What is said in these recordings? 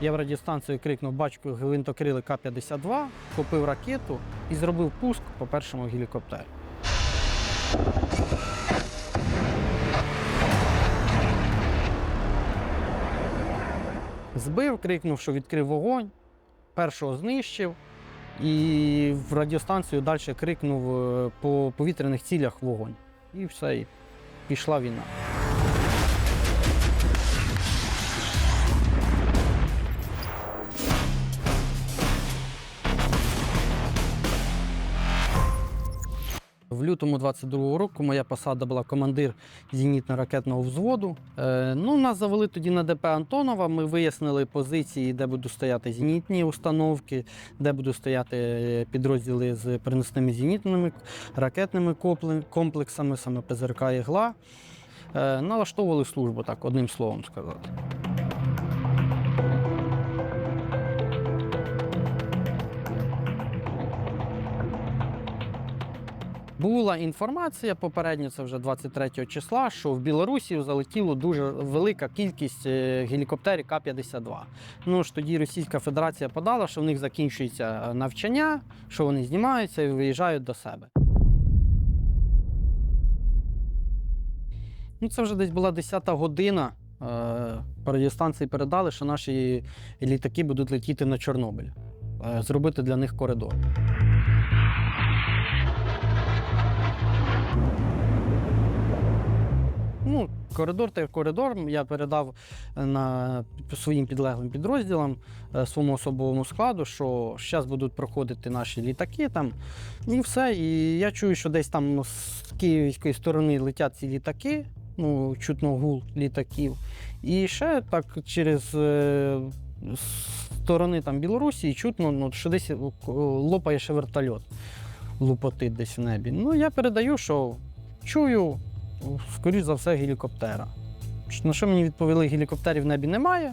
Я в радіостанцію крикнув бачку гвинтокрили К-52, купив ракету і зробив пуск по першому гелікоптері. Збив, крикнув, що відкрив вогонь, першого знищив і в радіостанцію далі крикнув е, по повітряних цілях вогонь. І все, і пішла війна. В лютому 22-го року моя посада була командир зенітно-ракетного взводу. Е, ну, нас завели тоді на ДП Антонова. Ми вияснили позиції, де будуть стояти зенітні установки, де будуть стояти е, підрозділи з переносними зенітними ракетними комплексами, саме ПЗРК «Ігла». Е, налаштовували службу, так, одним словом сказати. Була інформація попередньо, це вже 23 числа, що в Білорусі залетіло дуже велика кількість е, гелікоптерів К-52. Ну ж тоді Російська Федерація подала, що в них закінчується е, навчання, що вони знімаються і виїжджають до себе. Ну, це вже десь була 10-та година. Е, радіостанції передали, що наші літаки будуть летіти на Чорнобиль, зробити для них коридор. Коридор та коридор я передав е, на своїм підлеглим підрозділам, е, своєму особовому складу, що зараз будуть проходити наші літаки там, і все. І я чую, що десь там з київської сторони летять ці літаки, ну, чутно гул літаків. І ще так через е, сторони там, Білорусі чутно, ну, що десь лопає ще вертольот, лупотить десь в небі. Ну, я передаю, що чую скоріш за все, гелікоптера. На що мені відповіли, гелікоптерів в небі немає,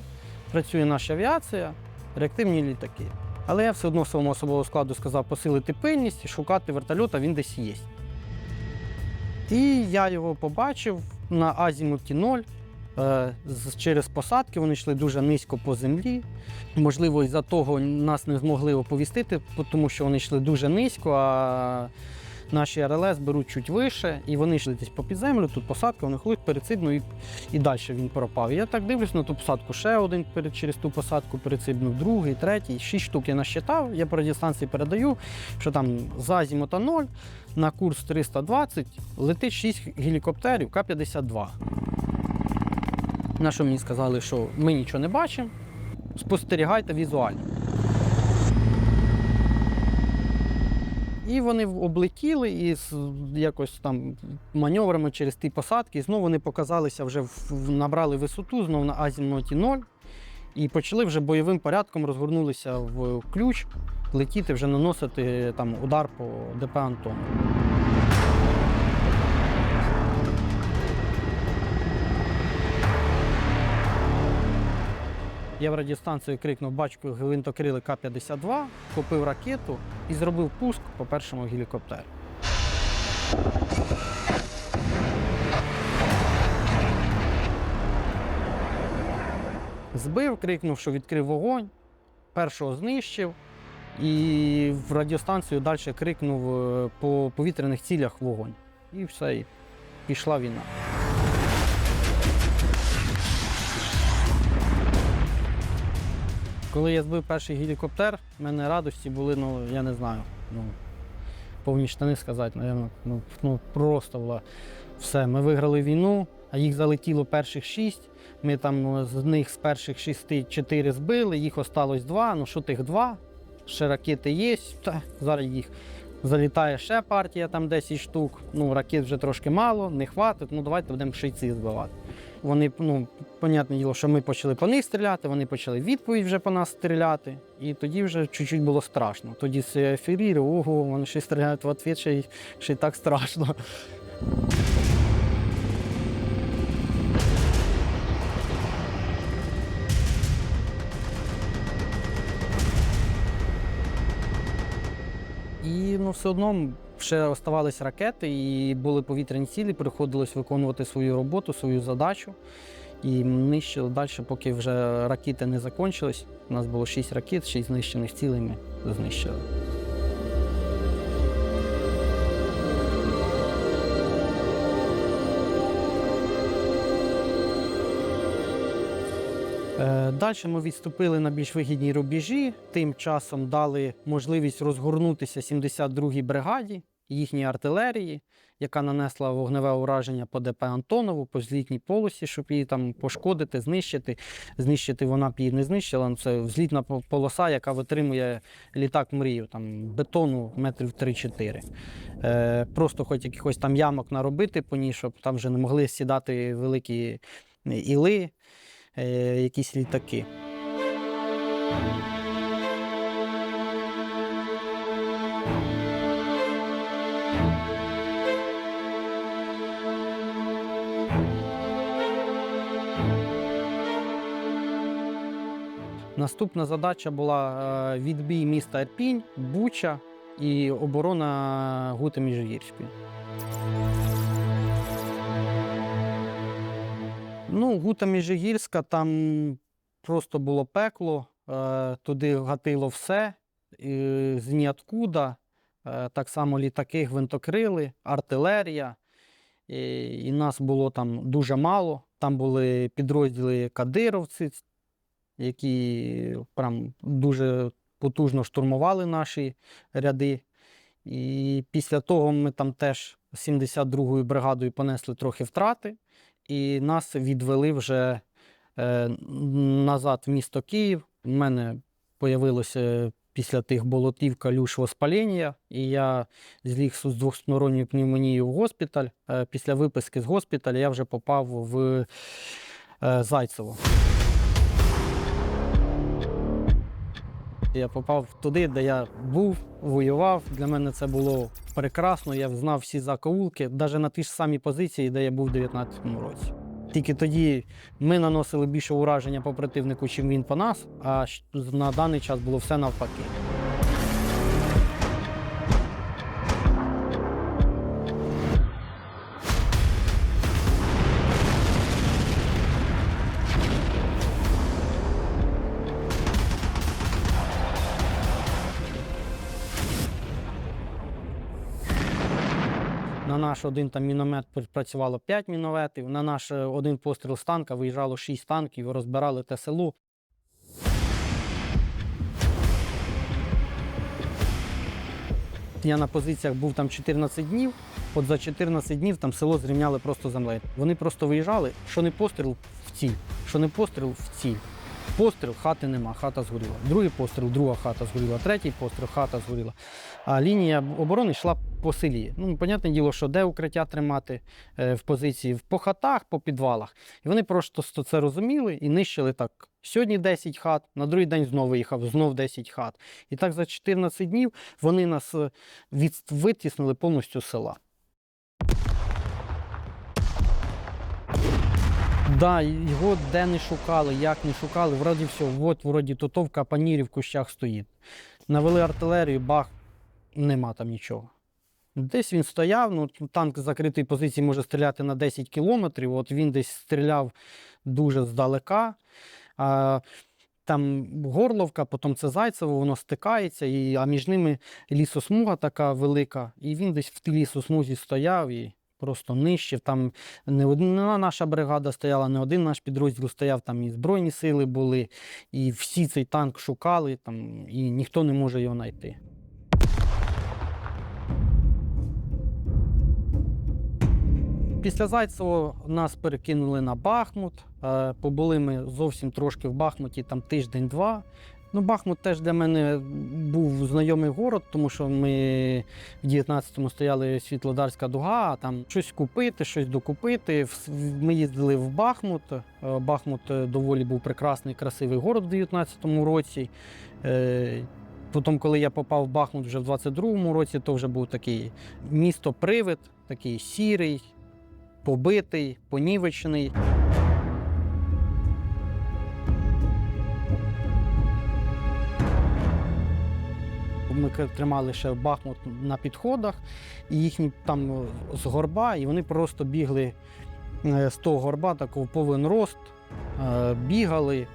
працює наша авіація, реактивні літаки. Але я все одно своєму особовому складу сказав посилити пильність і шукати вертольота, він десь є. І я його побачив на азімуті 0. Е, Через посадки вони йшли дуже низько по землі. Можливо, із-за того нас не змогли оповістити, тому що вони йшли дуже низько, а наші РЛС беруть чуть вище, і вони йшли десь по підземлю, тут посадка, вони ходять перед Сибну і, і далі він пропав. Я так дивлюсь на ту посадку, ще один перед, через ту посадку перецибнув, другий, третій, шість штук я насчитав. Я по радіостанції передаю, що там за азімута 0 на курс 320 летить 6 гелікоптерів К-52. На що мені сказали, що ми нічого не бачимо, спостерігайте візуально. І вони облетіли і з якось там маневрами через ті посадки, знову вони показалися вже набрали висоту, знову на азімноті 0. І почали вже бойовим порядком розгорнулися в ключ, летіти, вже наносити там удар по ДП Антону. Я в радіостанцію крикнув бачку гвинтокрили К-52, купив ракету і зробив пуск по першому гелікоптеру. Збив, крикнув, що відкрив вогонь, першого знищив, і в радіостанцію далі крикнув е, по повітряних цілях вогонь. І все, і пішла війна. Коли я збив перший гелікоптер, в мене радості були, ну я не знаю, ну, повні штани сказати, напевно, ну, ну просто була все. Ми виграли війну, а їх залетіло перших шість. Ми там ну, з них з перших шести чотири збили, їх осталось два. Ну що тих два? Ще ракети є, та зараз їх залітає ще партія, там 10 штук. Ну, ракет вже трошки мало, не хватить, ну давайте будемо шийці збивати. Вони, ну, понятне діло, що ми почали по них стріляти, вони почали відповідь вже по нас стріляти. І тоді вже чуть-чуть було страшно. Тоді з ефірі, ого, вони ще стріляють в ответ, ще й, ще так страшно. І ну, все одно ще оставались ракети, і були повітряні цілі, приходилось виконувати свою роботу, свою задачу. І нищили далі, поки вже ракети не закінчились. У нас було 6 ракет, 6 знищених цілей ми знищили. Далі ми відступили на більш вигідні рубежі. Тим часом дали можливість розгорнутися 72-й бригаді їхній артилерії, яка нанесла вогневе ураження по ДП Антонову, по злітній полосі, щоб її там пошкодити, знищити. Знищити вона б її не знищила. Ну, Це взлітна полоса, яка витримує літак мрію, там бетону метрів 3-4. Е, просто хоч якихось там ямок наробити по ній, щоб там вже не могли сідати великі іли, е, якісь літаки. Наступна задача була е, відбій міста Ірпінь, Буча і оборона Гути Міжгірської. Ну, Гута Міжгірська там просто було пекло, е, туди гатило все з ніоткуда. Е, так само літаки, гвинтокрили, артилерія. І нас було там дуже мало. Там були підрозділи кадировці, які прям дуже потужно штурмували наші ряди. І після того ми там теж 72-ю бригадою понесли трохи втрати, і нас відвели вже е, назад в місто Київ. У мене появилося після тих болотів калюш воспаління, і я зліг з двосторонньою пневмонією в госпіталь. Е, після виписки з госпіталя я вже попав в е, Зайцево. Я попав туди, де я був, воював. Для мене це було прекрасно. Я знав всі закоулки, навіть на ті ж самі позиції, де я був у 2019 році. Тільки тоді ми наносили більше ураження по противнику, чим він по нас, а на даний час було все навпаки. Наш один там міномет працювало 5 мінометів, на наш е, один постріл з танка виїжджало 6 танків, розбирали те село. Я на позиціях був там 14 днів. От за 14 днів там село зрівняли просто землею. Вони просто виїжджали, що не постріл в ціль, що не постріл в ціль. Постріл хати нема, хата згоріла. Другий постріл, друга хата згоріла, третій постріл, хата згоріла. А лінія оборони йшла по селі. Ну, понятне діло, що де укриття тримати е, в позиції, по хатах, по підвалах. І вони просто це розуміли і нищили так. Сьогодні 10 хат, на другий день знову виїхав, знов 10 хат. І так за 14 днів вони нас е, витіснили повністю з села. Да, його де не шукали, як не шукали, вроді все, от вроді то в капанірі в кущах стоїть. Навели артилерію, бах, нема там нічого. Десь він стояв, ну, танк з закритої позиції може стріляти на 10 кілометрів, от він десь стріляв дуже здалека. А, там Горловка, потім це Зайцево, воно стикається, і, а між ними лісосмуга така велика, і він десь в тій лісосмузі стояв і просто нищив. Там не одна наша бригада стояла, не один наш підрозділ стояв, там і Збройні сили були, і всі цей танк шукали, там, і ніхто не може його знайти. Після Зайцево нас перекинули на Бахмут. Е, Побули ми зовсім трошки в Бахмуті, там тиждень-два. Ну, Бахмут теж для мене був знайомий город, тому що ми в 19-му стояли Світлодарська дуга, а там щось купити, щось докупити. Ми їздили в Бахмут. Е, Бахмут е, доволі був прекрасний, красивий город в 19-му році. Е, Потім, коли я попав в Бахмут вже в 22-му році, то вже був такий місто-привид, такий сірий, побитий, понівечений. Ми тримали ще Бахмут на підходах, і їхні там е, з горба, і вони просто бігли е, з того горба, такого повен рост, е, бігали.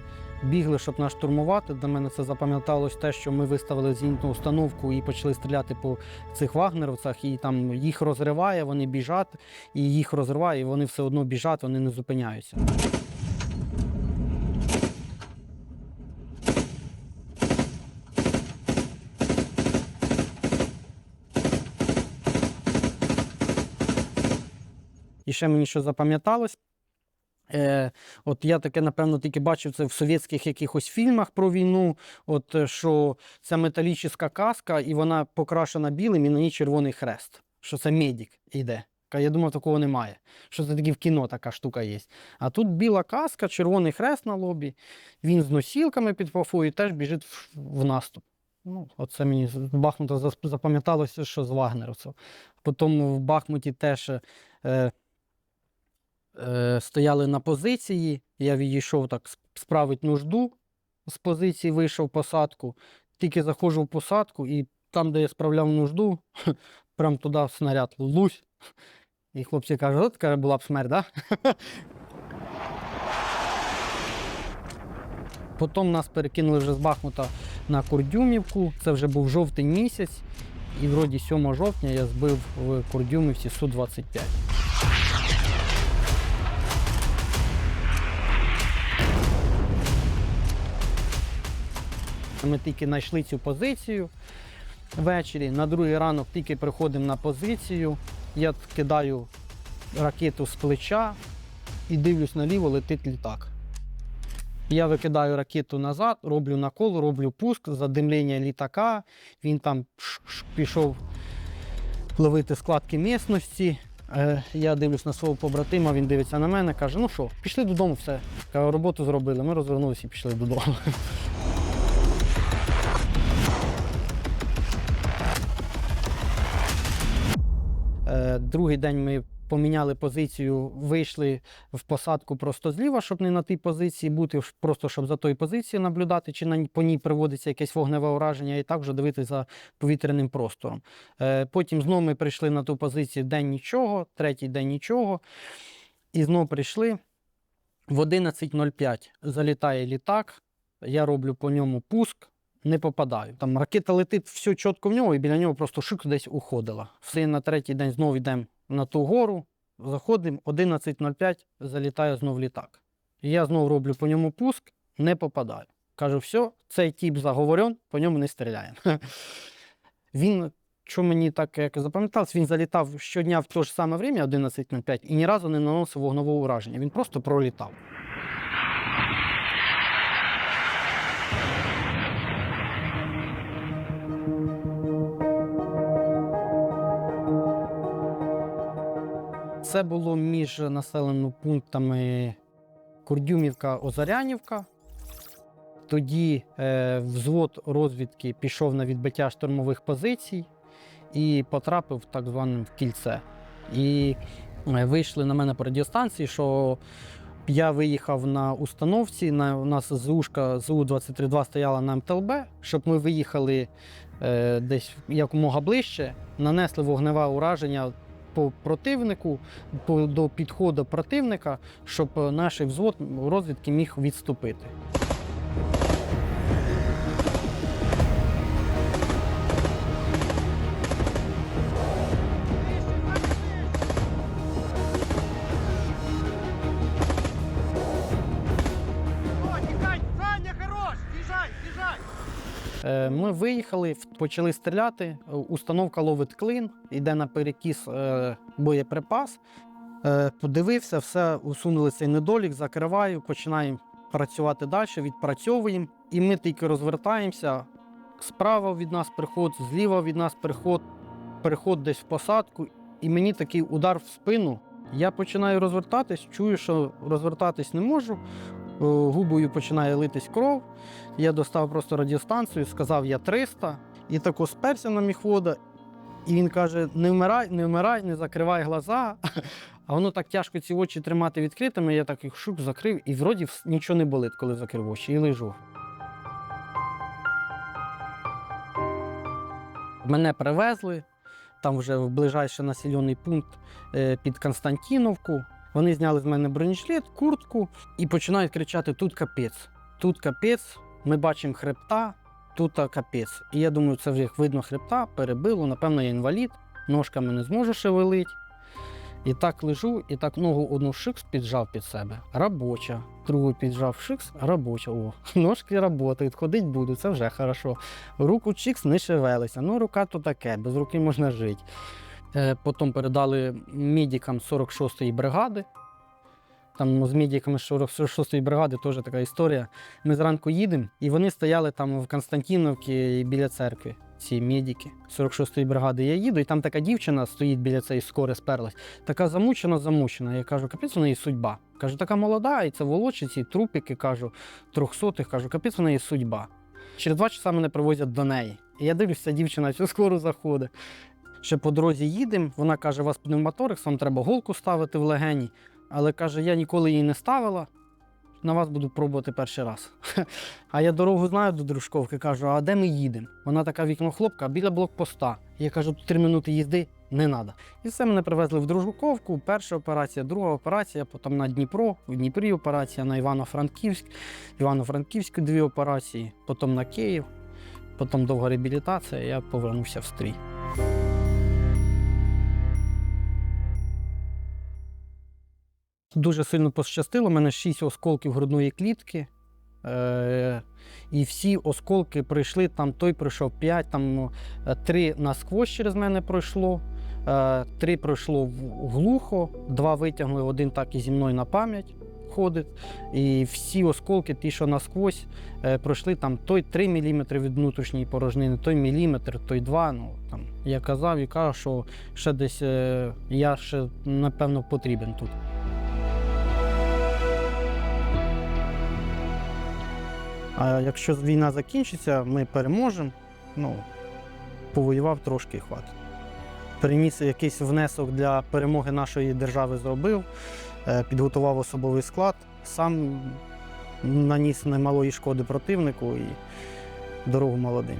Бігли, щоб нас штурмувати. Для мене це запам'яталось те, що ми виставили зенітну установку і почали стріляти по цих вагнеровцях, і там їх розриває, вони біжать, і їх розриває, і вони все одно біжать, вони не зупиняються. Ще мені що запам'яталось. Е, от я таке, напевно, тільки бачив це в совєтських якихось фільмах про війну. От е, що це металічна каска, і вона покрашена білим, і на ній червоний хрест. Що це медик йде. Я думав, такого немає. Що це таке в кіно така штука є. А тут біла каска, червоний хрест на лобі, він з носілками під фафою теж біжить в, наступ. Ну, оце мені Бахмута запам'яталося, що з вагнеровців. Потім в Бахмуті теж. Е, е, стояли на позиції. Я відійшов так с- справить нужду з позиції, вийшов в посадку. Тільки заходжу в посадку, і там, де я справляв нужду, прям туди снаряд лусь. І хлопці кажуть, от каже, була б смерть, да? Потім нас перекинули вже з Бахмута на Курдюмівку. Це вже був жовтень місяць. І вроді 7 жовтня я збив в Курдюмівці Су-25. Ми тільки знайшли цю позицію ввечері. На другий ранок тільки приходимо на позицію. Я кидаю ракету з плеча і дивлюсь наліво, летить літак. Я викидаю ракету назад, роблю накол, роблю пуск, задимлення літака. Він там пішов ловити складки місності. Е, Я дивлюсь на свого побратима, він дивиться на мене, каже: ну що, пішли додому, все. Роботу зробили. Ми розвернулися і пішли додому. Другий день ми поміняли позицію, вийшли в посадку просто зліва, щоб не на тій позиції бути, просто щоб за тою позицією наблюдати, чи на, по ній приводиться якесь вогневе ураження, і так вже дивитися за повітряним простором. Е, Потім знову ми прийшли на ту позицію день нічого, третій день нічого. І знову прийшли. В 11.05 залітає літак, я роблю по ньому пуск, не попадаю. Там ракета летить все чітко в нього, і біля нього просто шик десь уходила. Все на третій день знову йдемо на ту гору, заходимо, 11.05 залітає знов літак. Я знову роблю по ньому пуск, не попадаю. Кажу, все, цей тіп заговорен, по ньому не стріляємо. Він, що мені так як запам'яталось, він залітав щодня в те ж саме время, 11.05, і ні разу не наносив вогнового ураження. Він просто пролітав. Це було між населеними пунктами Курдюмівка, Озарянівка. Тоді е, взвод розвідки пішов на відбиття штурмових позицій і потрапив так зване в кільце. І е, вийшли на мене по радіостанції, що я виїхав на установці. На, у нас ЗУшка ЗУ-23-2 стояла на МТЛБ, щоб ми виїхали е, десь якомога ближче, нанесли вогневе ураження по противнику, по, до підходу противника, щоб е, наш взвод розвідки міг відступити. Ми виїхали, почали стріляти. е, Установка ловить клин, йде на перекіс е, боєприпас. Е, Подивився, все, усунули цей недолік, закриваю, починаємо працювати далі, відпрацьовуємо. І ми тільки розвертаємося. Справа від нас приход, зліва від нас приход, переход десь в посадку, і мені такий удар в спину. Я починаю розвертатись, чую, що розвертатись не можу. Е, Губою починає литись кров. Я достав просто радіостанцію, сказав я 300, і тако сперся на міхвода. І він каже: не вмирай, не вмирай, не закривай глаза. А воно так тяжко ці очі тримати відкритими. Я так їх шук закрив, і вроді нічого не болить, коли закрив очі, і лежу. Мене привезли, там вже в ближайший населений пункт е, під Константіновку. Вони зняли з мене бронежилет, куртку і починають кричати: тут капець, тут капець, ми бачимо хребта, тут капець. І я думаю, це вже видно хребта, перебило, напевно, я інвалід, ножками не зможу шевелити. І так лежу, і так ногу одну шикс піджав під себе. Робоча. Другу піджав шикс, робоча. О, ножки працюють, ходить буду, це вже хорошо. Руку чикс не шевелиться. Ну, рука то таке, без руки можна жити. Е, Потім передали медикам 46-ї бригади. Там з медиками 46-ї бригади теж така історія. Ми зранку їдемо, і вони стояли там в Константиновці біля церкви. Ці медики 46-ї бригади. Я їду, і там така дівчина стоїть біля цієї скори, сперлась. Така замучена, замучена. Я кажу, капець у неї судьба. Кажу, така молода, і це волочиці, трупики, кажу, трьохсотих, кажу, капець у неї судьба. Через два часа мене привозять до неї. І я дивлюся, дівчина цю скору заходить. Ще по дорозі їдемо, вона каже, у вас пневмоторикс, вам треба голку ставити в легені. Але каже, я ніколи її не ставила. На вас буду пробувати перший раз. А я дорогу знаю до Дружковки, кажу, а де ми їдемо? Вона така вікно хлопка, біля блокпоста. Я кажу, тут три минути їзди не треба. І все мене привезли в Дружковку. Перша операція, друга операція, потім на Дніпро, в Дніпрі операція, на Івано-Франківськ, Івано-Франківську дві операції, потім на Київ, потім довга реабілітація, я повернувся в стрій. Дуже сильно пощастило. У мене шість осколків грудної клітки. Е- і всі осколки пройшли, там той пройшов 5, там ну, е, три насквозь через мене пройшло, е- три пройшло в- глухо, два витягнули, один так і зі мною на пам'ять ходить. І всі осколки, ті, що насквозь, е- пройшли там той 3 мм від внутрішньої порожнини, той міліметр, той 2. Ну, там, я казав і кажу, що ще десь е- я ще, напевно, потрібен тут. А якщо війна закінчиться, ми переможемо. Ну, повоював трошки і хватить. Приніс якийсь внесок для перемоги нашої держави зробив, е, підготував особовий склад, сам наніс немалої шкоди противнику і дорогу молодим.